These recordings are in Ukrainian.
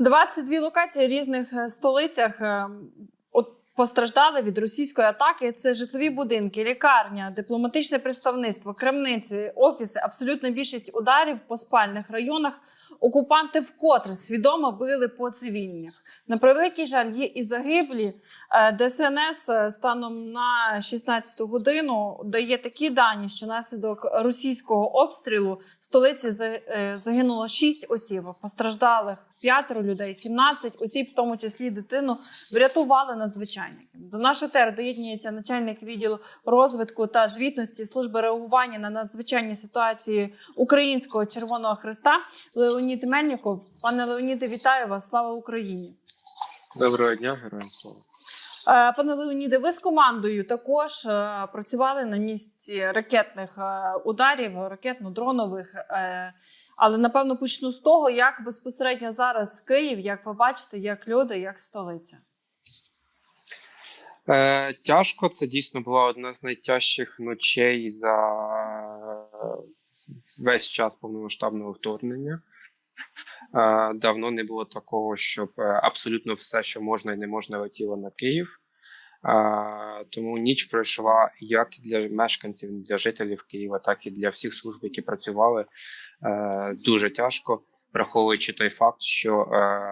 22 локації в різних е, столицях е, постраждали від російської атаки. Це житлові будинки, лікарня, дипломатичне представництво, крамниці, офіси. Абсолютна більшість ударів по спальних районах. Окупанти вкотре свідомо били по цивільних. На превеликий жаль, є і загиблі. Е, ДСНС е, станом на 16 годину дає такі дані, що наслідок російського обстрілу в столиці е, загинуло 6 осіб, постраждалих 5 людей, 17 осіб, в тому числі дитину, врятували надзвичайники. До нашого ТЕР доєднується начальник відділу розвитку та звітності служби реагування на надзвичайні ситуації Українського Червоного Христа Леонід Мельников. Пане Леоніде, вітаю вас! Слава Україні! Доброго дня, героям слава. Е, Пане Леоніде, ви з командою також е, працювали на місці ракетних е, ударів, ракетно-дронових. Але напевно почну з того, як безпосередньо зараз Київ, як ви бачите, як люди, як столиця. Е, тяжко, це дійсно була одна з найтяжчих ночей за весь час повномасштабного вторгнення. Давно не було такого, щоб е, абсолютно все, що можна і не можна, летіло на Київ. Тому ніч пройшла як для мешканців, для жителів Києва, так і для всіх служб, які працювали. Е, дуже тяжко, враховуючи той факт, що е,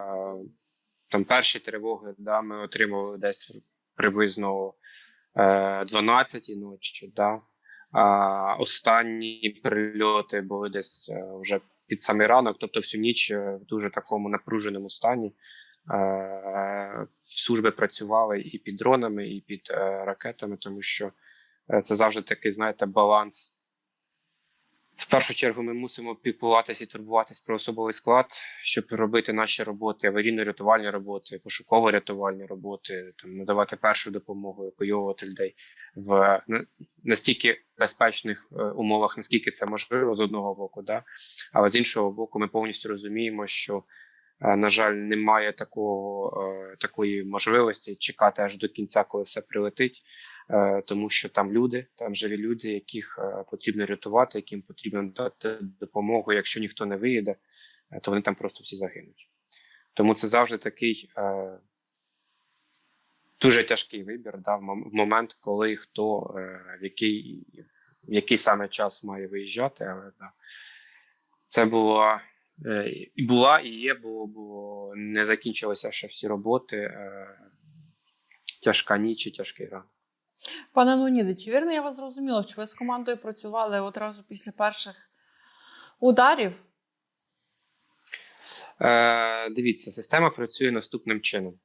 там перші тривоги да, ми отримували десь приблизно е, 12 ночі. Да. А останні прильоти були десь е, вже під самий ранок, тобто всю ніч е, в дуже такому напруженому стані. Е, Служби працювали і під дронами, і під ракетами, тому що це завжди такий, знаєте, баланс. В першу чергу ми мусимо піклуватися і турбуватись про особовий склад, щоб робити наші роботи, аварійно-рятувальні роботи, пошуково-рятувальні роботи, там надавати першу допомогу, евакуйовувати людей в настільки безпечних е, умовах, наскільки це можливо з одного боку, да? але з іншого боку, ми повністю розуміємо, що е, на жаль, немає такого е, такої можливості чекати аж до кінця, коли все прилетить, тому що там люди, там живі люди, яких е, потрібно рятувати, яким потрібно дати допомогу. Якщо ніхто не виїде, е, то вони там просто всі загинуть. Тому це завжди такий е, дуже тяжкий вибір, да, в момент, коли хто е, в який, в який саме час має виїжджати, але да, це було е, і була, і є, бо, бо не закінчилися ще всі роботи. Е, тяжка ніч і тяжкий ранок. Пане Леоніде, чи вірно я вас зрозуміла, що ви з командою працювали одразу після перших ударів? Е, дивіться, система працює наступним чином.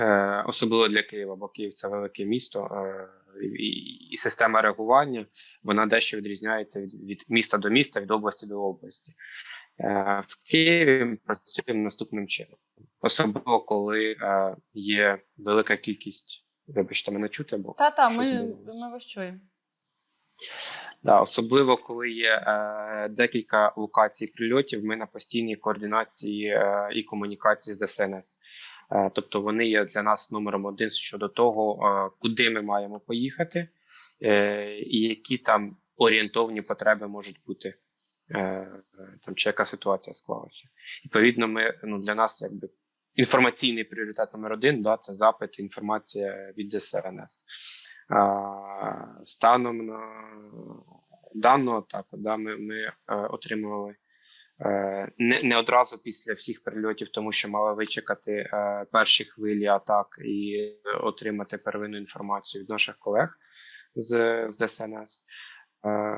Е, особливо для Києва, бо Київ це велике місто, е, і, і система реагування вона дещо відрізняється від, від міста до міста, від області до області. Е, в Києві ми працюємо наступним чином. Особливо, коли е, є велика кількість, вибачте, мене чути, бо Та-та, ми, відбувається. ми вас чуємо. Да, особливо коли є е, декілька локацій прильотів, ми на постійній координації е, і комунікації з ДСНС. Е, тобто вони є для нас номером один щодо того, е, куди ми маємо поїхати, е, і які там орієнтовні потреби можуть бути, е, там чи яка ситуація склалася. Відповідно, ми ну для нас якби інформаційний пріоритет номер один да, це запит, інформація від ДСНС. Станом на дану атаку, да, ми, ми е, отримували е, не, не одразу після всіх прильотів, тому що мали вичекати е, перші хвилі атак і отримати первинну інформацію від наших колег з, з ДСНС. Е,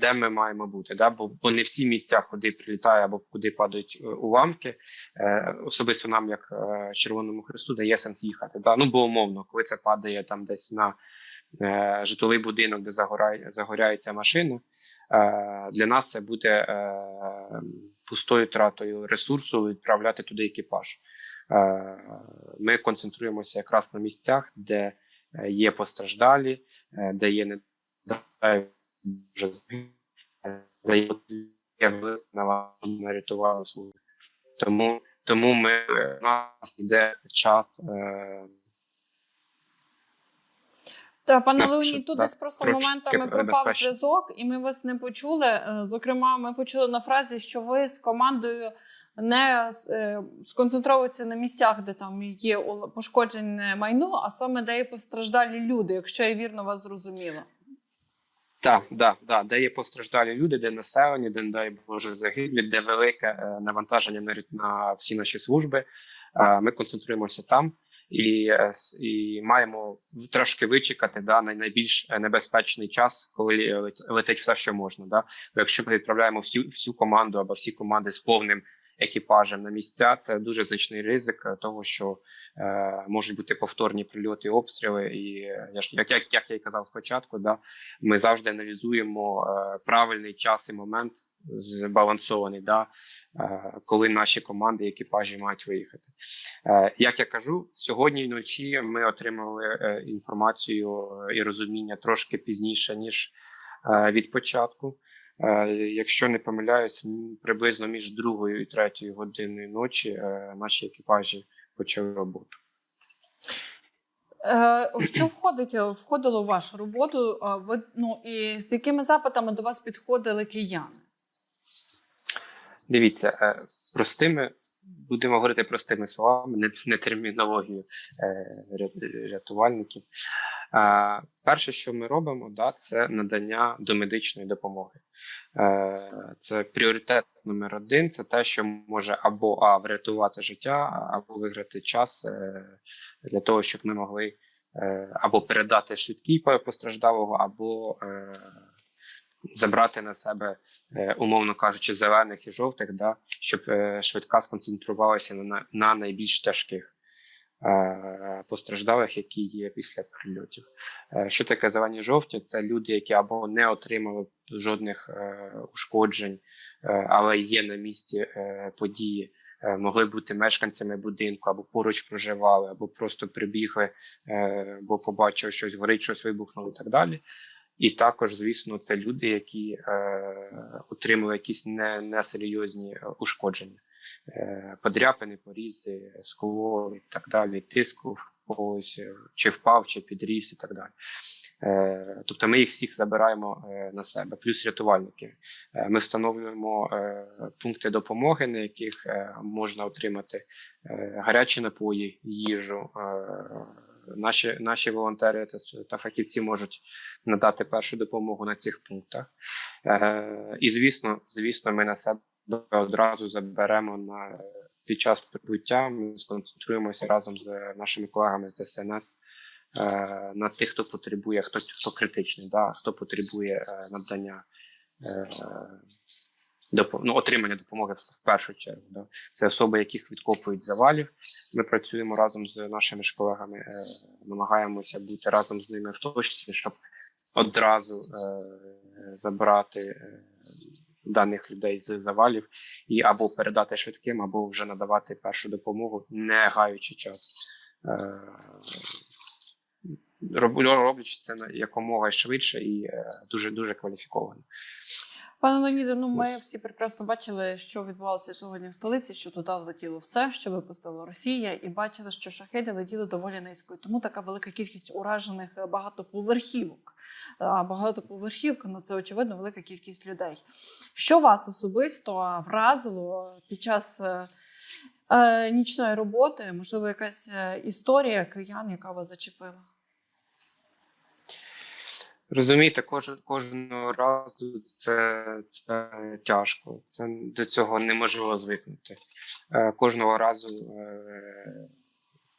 Де ми маємо бути, да? бо, бо не всі місця, куди прилітає або куди падають е, уламки. Е, особисто нам, як е, Червоному Христу, дає сенс їхати. Да? Ну, бо умовно, коли це падає там десь на е, житловий будинок, де загорає, загоряється машина, е, для нас це буде е, пустою тратою ресурсу відправляти туди екіпаж. Е, ми концентруємося якраз на місцях, де є постраждалі, де є е, де є наважена рятувала свою. Тому, тому ми, е, у нас йде час е, Та пане Леонід, тут десь просто моментами пропав зв'язок, і ми вас не почули. Е, Зокрема, ми почули на фразі, що ви з командою не е, сконцентровуєтеся на місцях, де там є пошкоджене майно, а саме де є постраждалі люди, якщо я вірно вас зрозуміла. Так, да, да, де є постраждалі люди, де населення, де, не дай Боже, загиблі, де велике е, навантаження навіть на всі наші служби. Е, Ми концентруємося там і, е, і маємо трошки вичекати да, на найбільш небезпечний час, коли лет- летить все, що можна. Да. Бо Якщо ми відправляємо всю, всю команду або всі команди з повним екіпажем на місця, це дуже значний ризик е, того, що е, можуть бути повторні прильоти, обстріли. І е, я ж як, як, як я і казав спочатку, да, ми завжди аналізуємо е, правильний час і момент збалансований, да, е, коли наші команди і екіпажі мають виїхати. Е, як я кажу, сьогодні вночі ми отримали е, інформацію е, і розуміння трошки пізніше, ніж від початку. Е, якщо не помиляюсь, приблизно між другою і третьою годиною ночі е, наші екіпажі почали роботу. Е, Що входить, входило в вашу роботу? Ви, ну, і з якими запитами до вас підходили кияни? Дивіться, простими будемо говорити простими словами, не, не термінологію е, рятувальників. Е, Перше, що ми робимо, да, це надання домедичної допомоги. Е, Це пріоритет номер один. Це те, що може або а врятувати життя, або виграти час е, для того, щоб ми могли е, або передати швидкій по- постраждалого, або е, забрати на себе е, умовно кажучи, зелених і жовтих, да, щоб е, швидка сконцентрувалася на, на найбільш тяжких е, постраждалих, які є після прильотів. Що таке зелені жовті? Це люди, які або не отримали жодних ушкоджень, але є на місці події. Могли бути мешканцями будинку, або поруч проживали, або просто прибігли, бо побачили щось горить, щось вибухнуло і так далі. І також, звісно, це люди, які е, отримали якісь не, несерйозні ушкодження, е, подряпини, порізи, скло і так далі, тиску когось, е, чи впав, чи підріс, і так далі. Е, тобто ми їх всіх забираємо е, на себе, плюс рятувальники. Е, ми встановлюємо е, пункти допомоги, на яких е, можна отримати е, гарячі напої, їжу. Е, наші, наші волонтери та, фахівці можуть надати першу допомогу на цих пунктах. Е, і звісно, звісно, ми на себе одразу заберемо на під час прибуття. Ми сконцентруємося разом з нашими колегами з ДСНС е, на тих, хто потребує, хто, хто критичний, да, хто потребує е, надання. Е, ну, отримання допомоги в, першу чергу. Да. Це особи, яких відкопують завалів. Ми працюємо разом з нашими ж колегами, е, намагаємося бути разом з ними в точці, щоб одразу е, забрати е, даних людей з завалів і або передати швидким, або вже надавати першу допомогу, не гаючи час. Е, роблячи це якомога швидше і е, дуже дуже кваліфіковано. Пане Леоніде, ну ми всі прекрасно бачили, що відбувалося сьогодні в столиці, що туди летіло все, що випустила Росія, і бачили, що шахеди летіли доволі низько. І Тому така велика кількість уражених е, багатоповерхівок. А багатоповерхівка, ну це очевидно велика кількість людей. Що вас особисто вразило під час е, е, нічної роботи? Можливо, якась е, історія киян, яка вас зачепила? Розумієте, кожен, кожного разу це, це тяжко. Це до цього неможливо звикнути. Е, кожного разу, е,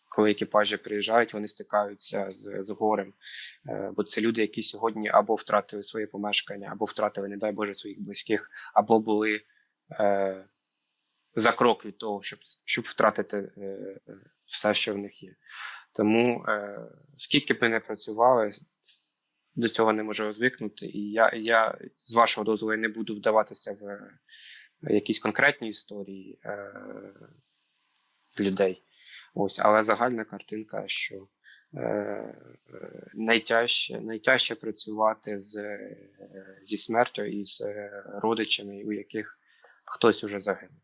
коли екіпажі приїжджають, вони стикаються з, з горем. Е, бо це люди, які сьогодні або втратили своє помешкання, або втратили, не дай Боже, своїх близьких, або були е, за крок від того, щоб, щоб втратити е, все, що в них є. Тому е, скільки б ми не працювали, до цього не можу звикнути. І я, я з вашого дозволу не буду вдаватися в якісь конкретні історії е, людей. Ось, але загальна картинка, що е, е, найтяжче, найтяжче працювати з, е, зі смертю і з е, родичами, у яких хтось уже загинув.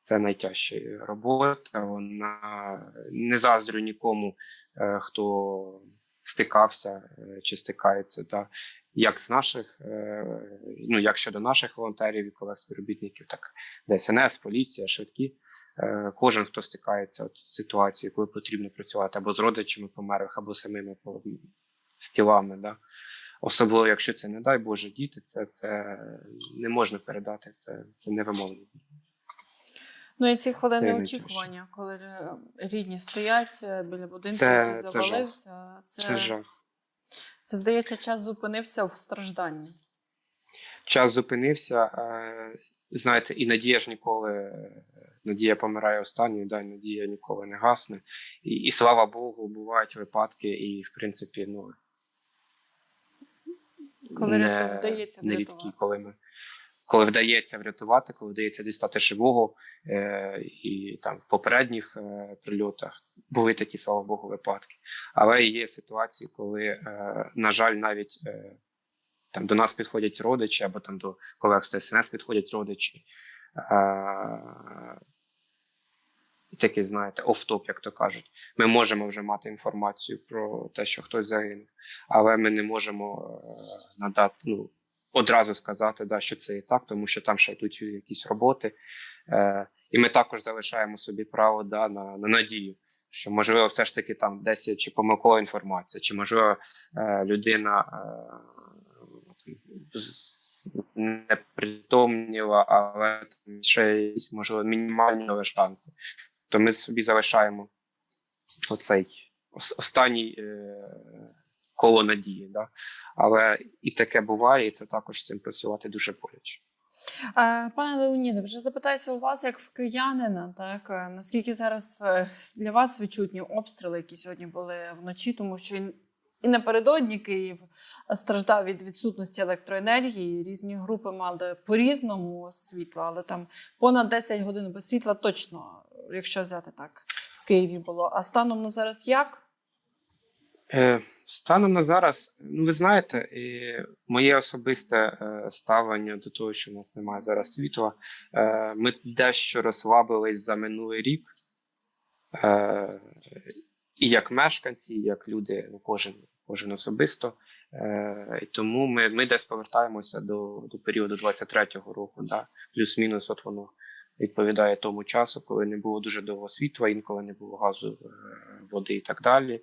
Це найтяжча робота. Вона не заздрю нікому, е, хто стикався е, чи стикається. Да. Як з наших, е, ну як щодо наших волонтерів і колег співробітників, так ДСНС, поліція, швидкі. Е, Кожен, хто стикається от з ситуацією, коли потрібно працювати або з родичами померлих, або самими з тілами. Да. Особливо, якщо це, не дай Боже, діти, це, це не можна передати, це, це невимовно. Ну і ці хвилини Це очікування, коли е, рідні стоять е, біля будинку, Це- який завалився. Це, Це жах. це здається, час зупинився в стражданні. час зупинився. е, Знаєте, і надія ж ніколи, надія помирає останньою, да, надія ніколи не гасне. І, і слава Богу, бувають випадки, і в принципі, ну Коли не, вдається не рідкі, коли ми. Коли вдається врятувати, коли вдається дістати живого, е, і там в попередніх е, прильотах були такі, слава Богу, випадки. Але є ситуації, коли, е, на жаль, навіть е, там до нас підходять родичі, або там до колег з ТСНС підходять родичі. Е, такий, знаєте, офтоп, як то кажуть. Ми можемо вже мати інформацію про те, що хтось загинув, але ми не можемо е, надати, ну, одразу сказати, да, що це і так, тому що там ще йдуть якісь роботи. Е, і ми також залишаємо собі право да, на, на надію, що можливо, все ж таки там десь чи помилкова інформація, чи можливо е, людина е, не притомніла, але ще є, можливо, мінімальні шанси. То ми собі залишаємо оцей останній е, коло надії. Да? Але і таке буває, і це також з цим працювати дуже боляче. Е, Пане Леоніде, вже запитаюся у вас, як в киянина, так е, наскільки зараз е, для вас відчутні обстріли, які сьогодні були вночі, тому що і- напередодні Київ страждав від відсутності електроенергії. Різні групи мали по-різному світло, але там понад 10 годин без світла точно, якщо взяти так, в Києві було. А станом на зараз як? Е, станом на зараз, ну ви знаєте, і моє особисте е, ставлення до того, що в нас немає зараз світла. Е, ми дещо розслабились за минулий рік. І як мешканці, і як люди, ну, кожен, кожен особисто. І тому ми, ми десь повертаємося до, до періоду 23-го року, да? плюс-мінус, от воно відповідає тому часу, коли не було дуже довго світла, інколи не було газу, води і так далі.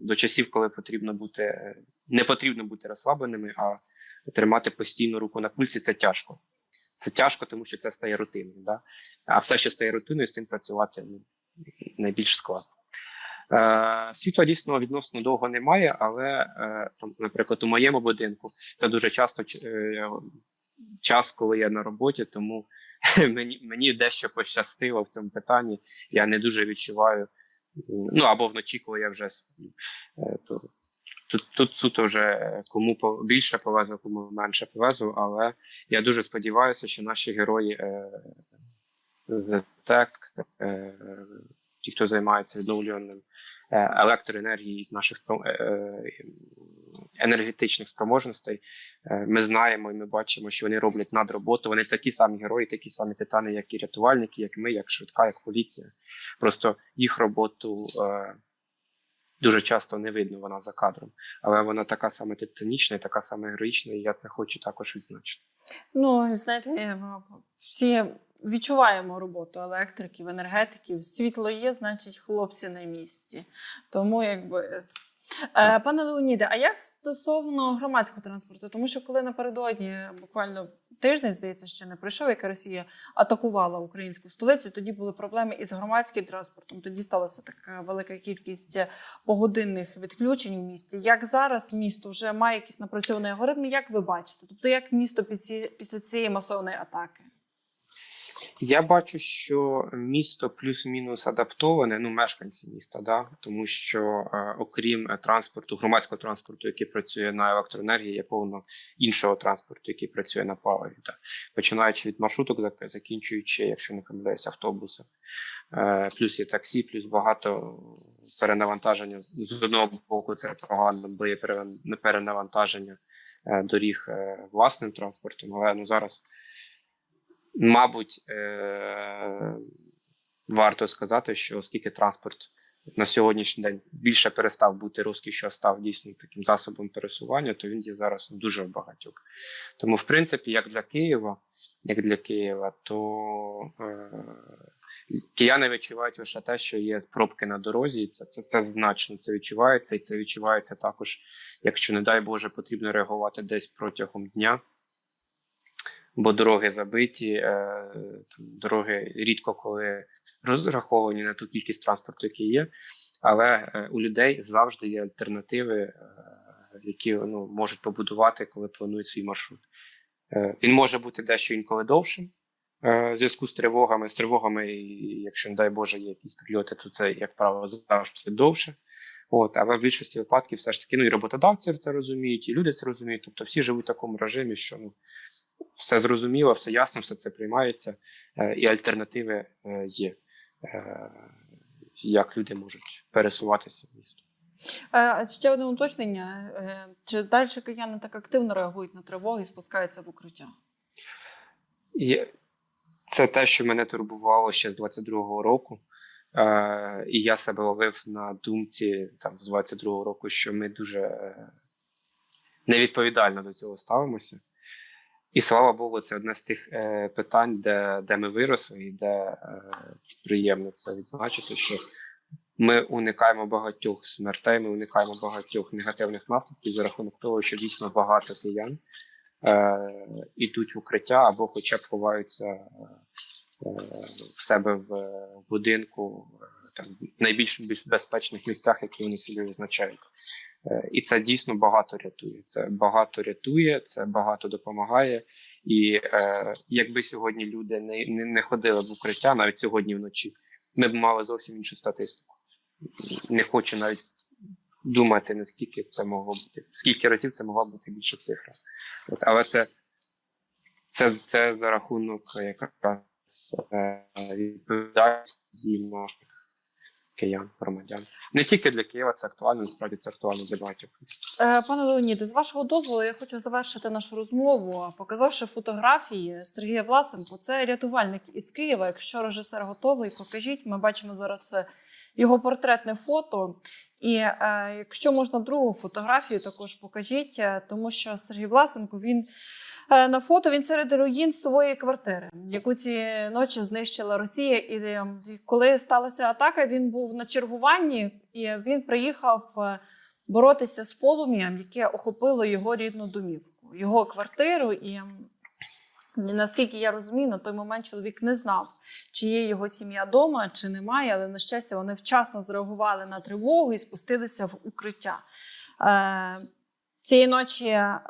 До часів, коли потрібно бути, не потрібно бути розслабленими, а тримати постійну руку на пульсі, це тяжко. Це тяжко, тому що це стає рутиною. Да? А все, що стає рутиною, з цим працювати ну, найбільш складно. Е, світла дійсно відносно довго немає, але, е, там, наприклад, у моєму будинку це дуже часто е, час, коли я на роботі, тому мені, мені дещо пощастило в цьому питанні. Я не дуже відчуваю. Ну або вночі, коли я вже сплю. Е, то, тут, тут суто вже е, кому більше повезло, кому менше повезло, але я дуже сподіваюся, що наші герої е, з ТЕК, е, ті, хто займається відновлюванням е, електроенергії з наших е, енергетичних спроможностей, е, ми знаємо і ми бачимо, що вони роблять надроботу. Вони такі самі герої, такі самі титани, як і рятувальники, як ми, як швидка, як поліція. Просто їх роботу е, дуже часто не видно, вона за кадром, але вона така саме титанічна, і така саме героїчна, і я це хочу також відзначити. Ну, знаєте, е, всі відчуваємо роботу електриків, енергетиків. Світло є, значить, хлопці на місці. Тому якби. Е, Пане Леоніде, а як стосовно громадського транспорту? Тому що коли напередодні буквально тиждень, здається, ще не пройшов, яка Росія атакувала українську столицю, тоді були проблеми із громадським транспортом. Тоді сталася така велика кількість погодинних відключень в місті. Як зараз місто вже має якийсь напрацьований алгоритм, як ви бачите? Тобто, як місто після цієї масовної атаки? Я бачу, що місто плюс-мінус адаптоване, ну мешканці міста, да тому що е, окрім е, транспорту, громадського транспорту, який працює на електроенергії, є повно іншого транспорту, який працює на паливі. Да. Починаючи від маршруток, зак- закінчуючи, якщо не помиляюся, автобуси. Е, плюс є таксі, плюс багато перенавантаження. З одного боку, це погано, бо є перенавантаження е, доріг е, власним транспортом, але ну зараз мабуть, е- варто сказати, що оскільки транспорт на сьогоднішній день більше перестав бути розкішю, а став дійсно таким засобом пересування, то він є зараз дуже в багатьох. Тому, в принципі, як для Києва, як для Києва, то е, кияни відчувають лише те, що є пробки на дорозі, і це, це, це значно це відчувається, і це відчувається також, якщо, не дай Боже, потрібно реагувати десь протягом дня. Бо дороги забиті, е, дороги рідко коли розраховані на ту кількість транспорту, який є, але е, у людей завжди є альтернативи, е, які ну, можуть побудувати, коли планують свій маршрут. Він може бути дещо інколи довшим в зв'язку з тривогами. З тривогами, якщо, не дай Боже, є якісь прильоти, то це, як правило, завжди довше. От, але в більшості випадків все ж таки ну і роботодавці це розуміють, і люди це розуміють. Тобто всі живуть в такому режимі, що ну, все зрозуміло, все ясно, все це приймається, е, і альтернативи е, є, е, як люди можуть пересуватися в місто. Ще одне уточнення: чи далі кияни так активно реагують на тривоги і спускаються в укриття? Це те, що мене турбувало ще з 22-го року. І я себе ловив на думці там з 22-го року, що ми дуже невідповідально до цього ставимося. І слава Богу, це одне з тих е, питань, де, де ми виросли, і де е, приємно це відзначити, що ми уникаємо багатьох смертей, ми уникаємо багатьох негативних наслідків за рахунок того, що дійсно багато киян е, ідуть в укриття або хоча б ховаються е, в себе в е, будинку, е, там найбільш безпечних місцях, які вони собі визначають. Е, І це дійсно багато рятує. Це багато рятує, це багато допомагає. І е, якби сьогодні люди не, не, не ходили в укриття, навіть сьогодні вночі, ми б мали зовсім іншу статистику. Не хочу навіть думати, наскільки це могло бути, скільки разів це могла бути більша цифра. От, але це, це, це за рахунок якраз е, відповідальності наших киян, громадян. Не тільки для Києва це актуально, насправді це актуально для багатьох міст. Е, Пане Леоніде, з вашого дозволу, я хочу завершити нашу розмову, показавши фотографії Сергія Власенко. Це рятувальник із Києва. Якщо режисер готовий, покажіть. Ми бачимо зараз е, його портретне фото. І е, якщо можна другу фотографію, також покажіть, е, тому що Сергій Власенко він е, на фото він серед руїн своєї квартири, яку ці ночі знищила Росія. І е, коли сталася атака, він був на чергуванні і він приїхав. е, боротися з полум'ям, яке охопило його рідну домівку, його квартиру. І наскільки я розумію, на той момент чоловік не знав, чи є його сім'я вдома, чи немає, але на щастя, вони вчасно зреагували на тривогу і спустилися в укриття. Е, Цієї ночі е,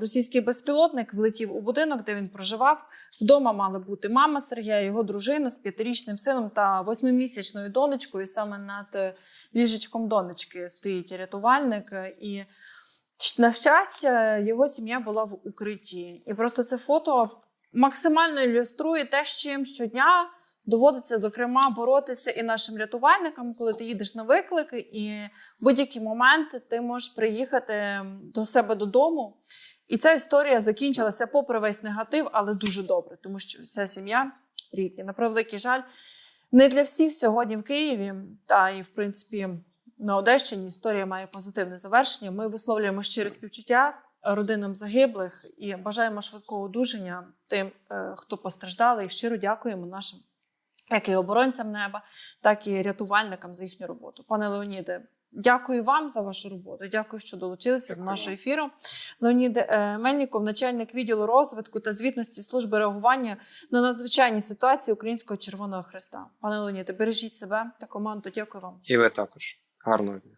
російський безпілотник влетів у будинок, де він проживав. Вдома мали бути мама Сергія, його дружина з п'ятирічним сином та восьмимісячною донечкою. І саме над е, ліжечком донечки стоїть рятувальник. І на щастя, його сім'я була в укритті. І просто це фото максимально ілюструє те, з чим щодня доводиться, зокрема, боротися і нашим рятувальникам, коли ти їдеш на виклики, і в будь-який момент ти можеш приїхати до себе додому. І ця історія закінчилася попри весь негатив, але дуже добре, тому що вся сім'я рідні. На превеликий жаль, не для всіх сьогодні в Києві, та і в принципі на Одещині історія має позитивне завершення. Ми висловлюємо щире співчуття родинам загиблих і бажаємо швидкого одужання тим, е, хто постраждали, і щиро дякуємо нашим. Як і оборонцям неба, так і рятувальникам за їхню роботу. Пане Леоніде, дякую вам за вашу роботу. Дякую, що долучилися Дякую до нашого ефіру. Леонід е, Мельніков, начальник відділу розвитку та звітності служби реагування на надзвичайні ситуації Українського Червоного Хреста. Пане Леоніде, бережіть себе та команду. Дякую вам. І ви також. Гарного дня.